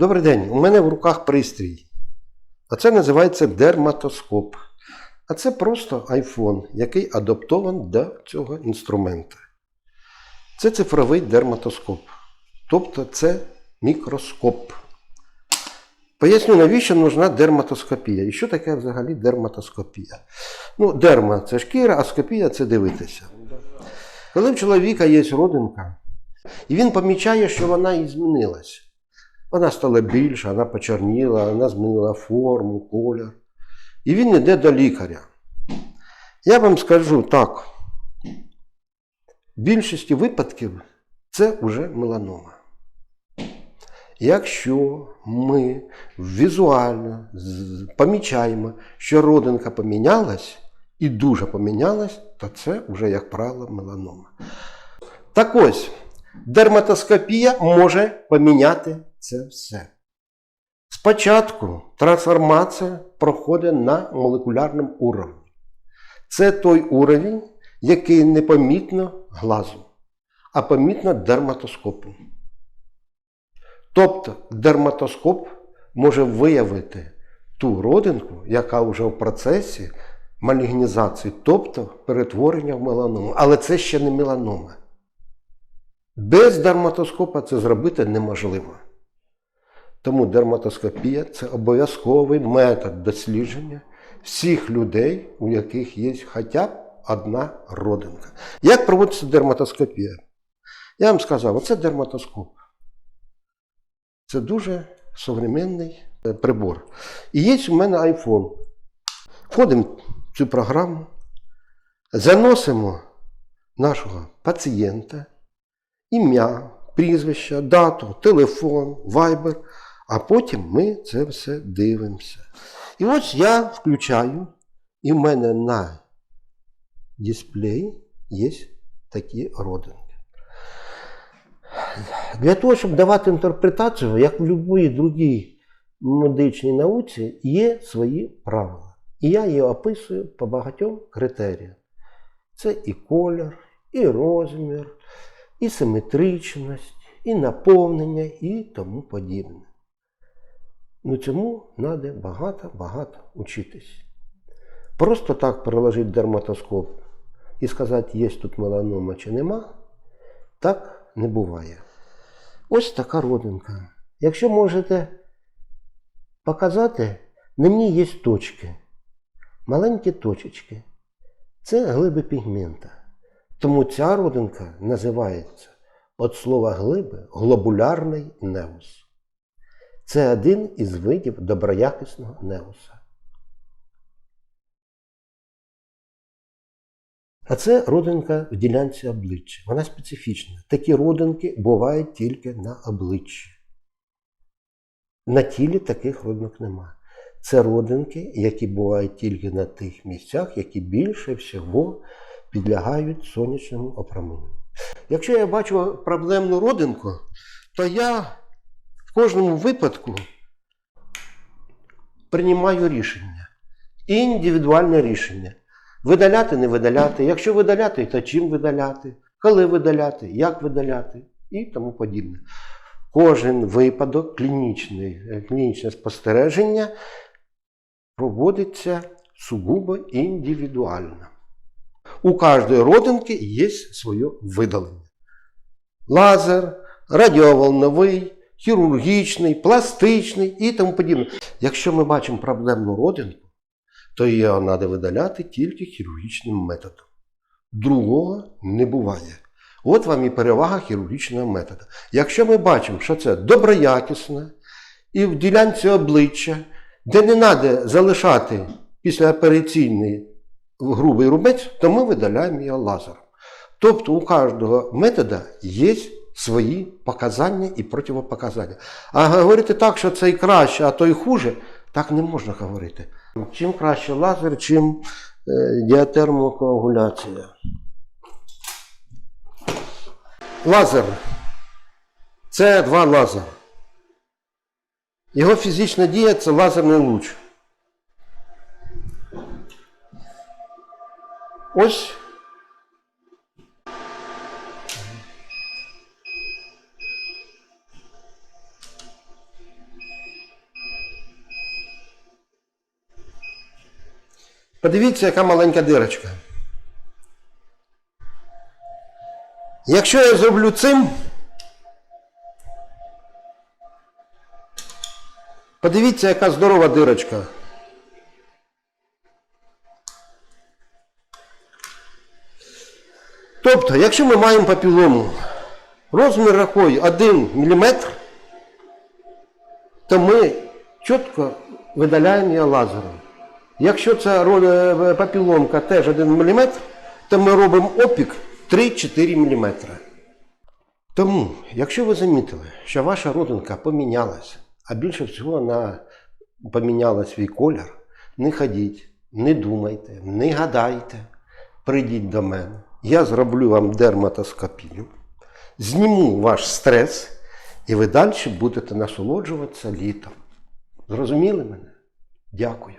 Добрий день. У мене в руках пристрій. А це називається дерматоскоп. А це просто iPhone, який адаптований до цього інструмента. Це цифровий дерматоскоп. Тобто це мікроскоп. Поясню, навіщо нужна дерматоскопія. І що таке взагалі дерматоскопія? Ну, дерма це шкіра, а скопія це дивитися. Коли в чоловіка є родинка, і він помічає, що вона і змінилась. Вона стала більша, вона почерніла, вона змінила форму, колір. І він йде до лікаря. Я вам скажу так. В більшості випадків це вже меланома. Якщо ми візуально помічаємо, що родинка помінялась і дуже помінялась, то це вже, як правило, меланома. Так ось, дерматоскопія може поміняти це все. Спочатку трансформація проходить на молекулярному уровні. Це той уровень, який не помітно глазу, а помітно дерматоскопу. Тобто дерматоскоп може виявити ту родинку, яка вже в процесі малігнізації, тобто перетворення в меланому. Але це ще не меланома. Без дерматоскопа це зробити неможливо. Тому дерматоскопія це обов'язковий метод дослідження всіх людей, у яких є хоча б одна родинка. Як проводиться дерматоскопія? Я вам сказав, оце дерматоскоп. Це дуже современний е, прибор. І є у мене iPhone. Входимо в цю програму, заносимо нашого пацієнта, ім'я, прізвище, дату, телефон, вайбер, а потім ми це все дивимося. І ось я включаю, і в мене на дисплеї є такі родинки. Для того, щоб давати інтерпретацію, як в будь-якій другій медичній науці, є свої правила. І я її описую по багатьом критеріям. Це і колір, і розмір, і симетричність, і наповнення, і тому подібне. Ну цьому треба багато-багато учитись. Просто так переложити дерматоскоп і сказати, є тут меланома чи нема, так не буває. Ось така родинка. Якщо можете показати, на ній є точки, маленькі точечки. Це глиби пігмента. Тому ця родинка називається від слова глиби глобулярний неус. Це один із видів доброякісного неуса. А це родинка в ділянці обличчя. Вона специфічна. Такі родинки бувають тільки на обличчі. На тілі таких родинок нема. Це родинки, які бувають тільки на тих місцях, які більше всього підлягають сонячному опроміненню. Якщо я бачу проблемну родинку, то я в кожному випадку приймаю рішення. Індивідуальне рішення. Видаляти, не видаляти. Якщо видаляти, то чим видаляти, коли видаляти, як видаляти і тому подібне. Кожен випадок, клінічний, клінічне спостереження проводиться сугубо індивідуально. У кожної родинки є своє видалення. Лазер, радіоволновий, хірургічний, пластичний і тому подібне. Якщо ми бачимо проблемну родинку, то її треба видаляти тільки хірургічним методом. Другого не буває. От вам і перевага хірургічного методу. Якщо ми бачимо, що це доброякісне і в ділянці обличчя, де не треба залишати післяопераційний грубий рубець, то ми видаляємо його лазером. Тобто у кожного методу є свої показання і противопоказання. А говорити так, що цей краще, а той хуже, так не можна говорити. Чим краще лазер, чим діатермокоагуляція. Лазер. Це два лазер. Його фізична дія це лазерний луч. Ось Подивіться, яка маленька дирочка. Якщо я зроблю цим, подивіться, яка здорова дирочка. Тобто, якщо ми маємо папілому розмір рахою 1 мм, то ми чітко видаляємо її лазером. Якщо ця роль- е, папіломка теж 1 мм, то ми робимо опік 3-4 мм. Тому, якщо ви замітили, що ваша родинка помінялася, а більше всього вона поміняла свій колір, не ходіть, не думайте, не гадайте, прийдіть до мене. Я зроблю вам дерматоскопію, зніму ваш стрес, і ви далі будете насолоджуватися літом. Зрозуміли мене? Дякую.